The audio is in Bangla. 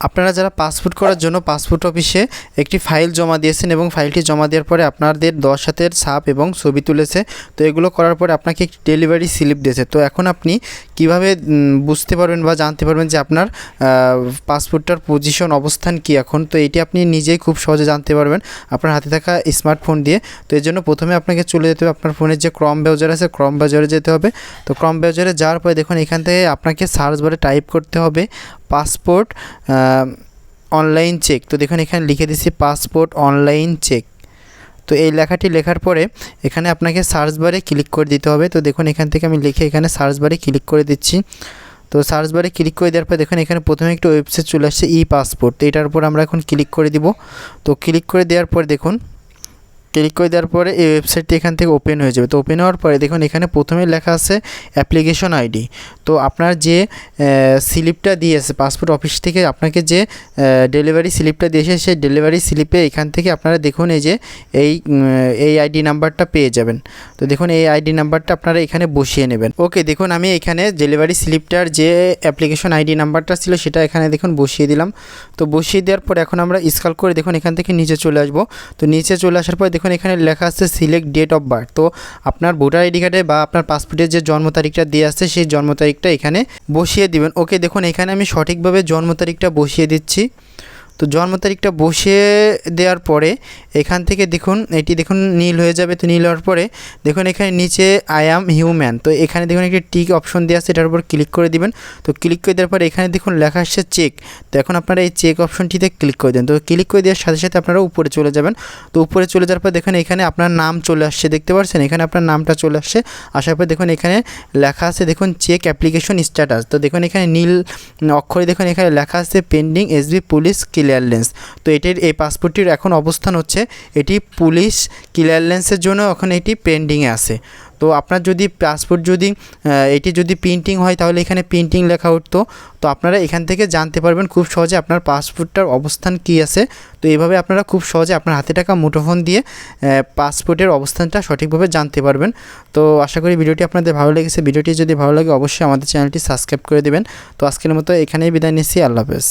আপনারা যারা পাসপোর্ট করার জন্য পাসপোর্ট অফিসে একটি ফাইল জমা দিয়েছেন এবং ফাইলটি জমা দেওয়ার পরে আপনাদের দশ হাতের ছাপ এবং ছবি তুলেছে, তো এগুলো করার পরে আপনাকে একটি ডেলিভারি স্লিপ দিয়েছে। তো এখন আপনি কীভাবে বুঝতে পারবেন বা জানতে পারবেন যে আপনার পাসপোর্টটার পজিশন, অবস্থান কি এখন? তো এটি আপনি নিজেই খুব সহজে জানতে পারবেন আপনার হাতে থাকা স্মার্টফোন দিয়ে। তো এর জন্য প্রথমে আপনাকে চলে যেতে হবে আপনার ফোনের যে ক্রম ব্রাউজার আছে, ক্রম ব্রাউজারে যেতে হবে। তো ক্রম ব্রাউজারে যাওয়ার পরে দেখুন এখান থেকে আপনাকে সার্চ বারে টাইপ করতে হবে। পাসপোর্ট অনলাইন চেক তো দেখুন, এখানে লিখে দিচ্ছি পাসপোর্ট অনলাইন চেক তো এই লেখাটি লেখার পরে এখানে আপনাকে সার্চ বারে ক্লিক করে দিতে হবে। তো দেখুন, এখান থেকে আমি লিখে এখানে সার্চ বারে ক্লিক করে দিচ্ছি। তো সার্চ বারে ক্লিক করে দেওয়ার পর দেখুন, এখানে প্রথমে একটা ওয়েবসাইট চলে আসছে ই পাসপোর্ট তো এটার উপর আমরা এখন ক্লিক করে দিব। তো ক্লিক করে দেওয়ার পর দেখুন ক্লিক করে দেওয়ার পরে এই ওয়েবসাইটটি এখান থেকে ওপেন হয়ে যাবে। তো ওপেন হওয়ার পরে দেখুন এখানে প্রথমে লেখা আছে অ্যাপ্লিকেশন আইডি তো আপনার যে স্লিপটা দিয়েছে পাসপোর্ট অফিস থেকে আপনাকে যে ডেলিভারি স্লিপটা দিয়েছে, সেই ডেলিভারি স্লিপে এখান থেকে আপনারা দেখুন এই যে, এই এই আইডি নাম্বারটা পেয়ে যাবেন। তো দেখুন এই আইডি নাম্বারটা আপনারা এখানে বসিয়ে নেবেন। ওকে দেখুন আমি এখানে ডেলিভারি স্লিপটার যে অ্যাপ্লিকেশন আইডি নাম্বারটা ছিল সেটা এখানে দেখুন বসিয়ে দিলাম। তো বসিয়ে দেওয়ার পর এখন আমরা স্কাল করে দেখুন এখান থেকে নিচে চলে আসব। তো নিচে চলে আসার পর দেখুন এখানে লেখা আছে সিলেক্ট ডেট অফ বার্থ তো আপনার ভোটার আইডি কার্ডে বা আপনার পাসপোর্টের যে জন্ম তারিখটা দিয়ে আসছে সেই জন্ম তারিখটা এখানে বসিয়ে দিবেন। ওকে দেখুন, এখানে আমি সঠিকভাবে জন্ম তারিখটা বসিয়ে দিচ্ছি। তো জন্ম তারিখটা বসিয়ে দেওয়ার পরে এখান থেকে দেখুন, এটি দেখুন নীল হয়ে যাবে, তো নীল হওয়ার পরে দেখুন এখানে নিচে আই অ্যাম হিউম্যান তো এখানে দেখুন একটি টিক অপশন দেওয়া আছে, এটার উপর ক্লিক করে দিবেন। তো ক্লিক করে দেওয়ার পরে এখানে দেখুন লেখা আসছে চেক তো এখন আপনারা এই চেক অপশনটিতে ক্লিক করে দেন। তো ক্লিক করে দেওয়ার সাথে সাথে আপনারা উপরে চলে যাবেন। তো উপরে চলে যাওয়ার পর দেখুন এখানে আপনার নাম চলে আসছে, দেখতে পাচ্ছেন? এখানে আপনার নামটা চলে আসছে। আসার পর দেখুন এখানে লেখা আছে, দেখুন চেক অ্যাপ্লিকেশন স্ট্যাটাস তো দেখুন এখানে নীল অক্ষরে দেখুন এখানে লেখা আছে পেন্ডিং এসবি পুলিশ ক্লিয়ারলেন্স তো এটির এই পাসপোর্টটির এখন অবস্থান হচ্ছে, এটি পুলিশ ক্লিয়ারলেন্সের জন্য এখন এটি পেন্ডিংয়ে আছে। তো আপনার যদি পাসপোর্ট যদি এটি যদি প্রিন্টিং হয় তাহলে এখানে প্রিন্টিং লেখা উঠতো। তো আপনারা এখান থেকে জানতে পারবেন খুব সহজে আপনার পাসপোর্টটার অবস্থান কী আছে। তো এইভাবে আপনারা খুব সহজে আপনার হাতে টাকা মুঠোফোন দিয়ে পাসপোর্টের অবস্থানটা সঠিকভাবে জানতে পারবেন। তো আশা করি ভিডিওটি আপনাদের ভালো লেগেছে। ভিডিওটি যদি ভালো লাগে অবশ্যই আমাদের চ্যানেলটি সাবস্ক্রাইব করে দেবেন। তো আজকের মতো এখানেই বিদায় নিচ্ছি। আল্লাহ হাফেজ।